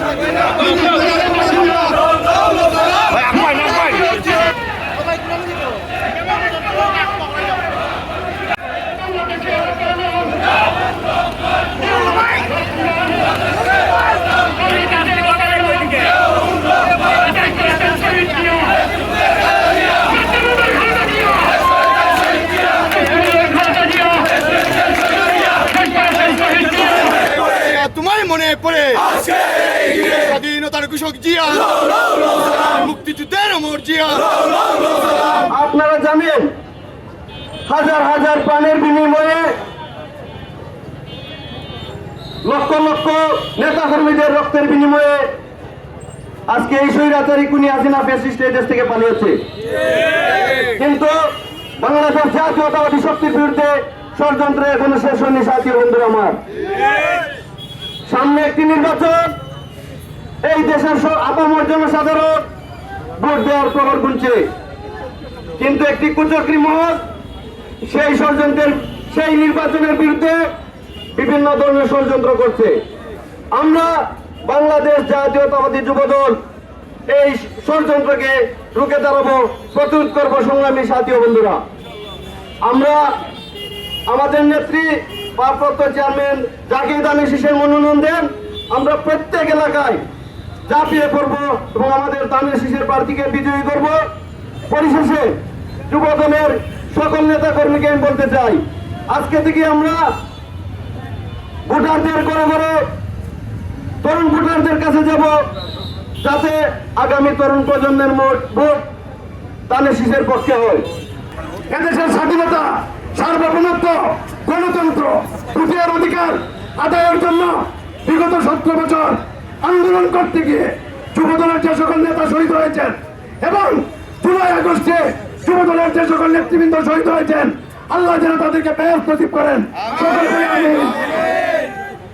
الله পড়ে। স্বাধীনতার কৃষক জিয়া মুক্তিযুদ্ধের অমর জিয়া। আপনারা জানেন হাজার হাজার প্রাণের বিনিময়ে লক্ষ লক্ষ নেতা কর্মীদের রক্তের বিনিময়ে আজকে এই স্বৈরাচারী কুনি হাসিনা ফেসিস্ট এই দেশ থেকে পালিয়েছে। কিন্তু বাংলাদেশের জাতীয়তাবাদী শক্তির বিরুদ্ধে ষড়যন্ত্র এখনও শেষ হয়নি সাথী বন্ধুরা আমার। সামনে একটি নির্বাচন। এই দেশের আপামর জনসাধারণ ভোট দেওয়ার প্রহর গুনছে। কিন্তু একটি কুচক্রি মহল, সেই ষড়যন্ত্রের, সেই নির্বাচনের বিরুদ্ধে বিভিন্ন ধরনের ষড়যন্ত্র করছে। আমরা বাংলাদেশ জাতীয়তাবাদী যুবদল এই ষড়যন্ত্রকে রুখে দাঁড়াবো প্রতিরোধ করব সংগ্রামী সাথী বন্ধুরা। আমরা আমাদের নেত্রী ভারপ্রাপ্ত চেয়ারম্যান জাকির দানি শীষের মনোনয়ন দেন। আমরা প্রত্যেক এলাকায় ঝাঁপিয়ে পড়ব এবং আমাদের দানের শীষের প্রার্থীকে বিজয়ী করব। পরিশেষে যুবদলের সকল নেতা কর্মীকে আমি বলতে চাই, আজকে থেকে আমরা ভোটারদের করে করে তরুণ ভোটারদের কাছে যাব, যাতে আগামী তরুণ প্রজন্মের ভোট দানের শীষের পক্ষে হয়। এদেশের স্বাধীনতা সার্বভৌমত্ব, গণতন্ত্র ভোটের অধিকার আদায়ের জন্য বিগত সতেরো বছর আন্দোলন করতে গিয়ে যুবদলের যে সকল নেতা শহীদ হয়েছেন এবং জুলাই আগস্টে যুবদলের যে সকল নেতৃবৃন্দ শহীদ হয়েছেন, আল্লাহ যেন তাদেরকে ব্যয় প্রদীপ করেন।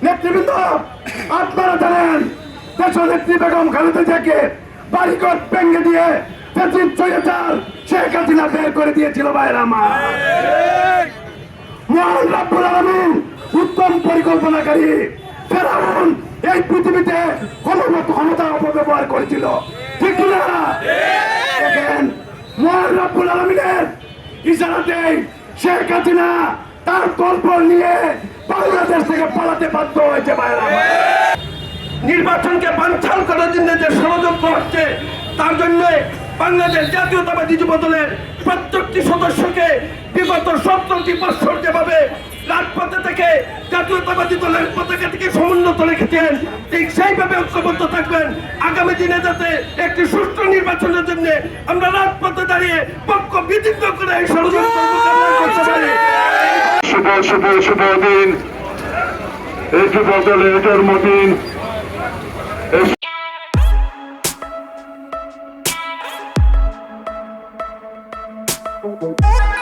নেতৃবৃন্দ, আপনারা জানেন, দেশ নেত্রী বেগম খালেদা জিয়াকে বাড়িঘর ভেঙে দিয়ে শেখ হাসিনা বের করে দিয়েছিল রাব্বুল আলামিন উত্তম পরিকল্পনাকারী ফেরাউন এই পৃথিবীতে ক্ষমতা অপব্যবহার করেছিল। ঠিক রাব্বুল আলামিনের ইশারাতেই শেখ হাসিনা তার গল্প নিয়ে বাংলাদেশ থেকে পালাতে বাধ্য হয়েছে নির্বাচনকে বানচাল করার জন্য যে ষড়যন্ত্র হচ্ছে, তার জন্য বাংলাদেশ জাতীয়তাবাদী যুব দলের প্রত্যেকটি সদস্যকে বিগত সত্তরটি বছর যেভাবে রাজপথে থেকে জাতীয়তাবাদী দলের পতাকা থেকে সমুন্নত রেখেছেন, ঠিক সেইভাবে ঐক্যবদ্ধ থাকবেন। আগামী দিনে যাতে একটি সুষ্ঠু নির্বাচনের জন্য আমরা রাজপথে দাঁড়িয়ে পক্ষ বিধিন্ন করে এই ষড়যন্ত্র শুভ শুভ শুভ দিন। এই যুব দলের জন্মদিন Oh.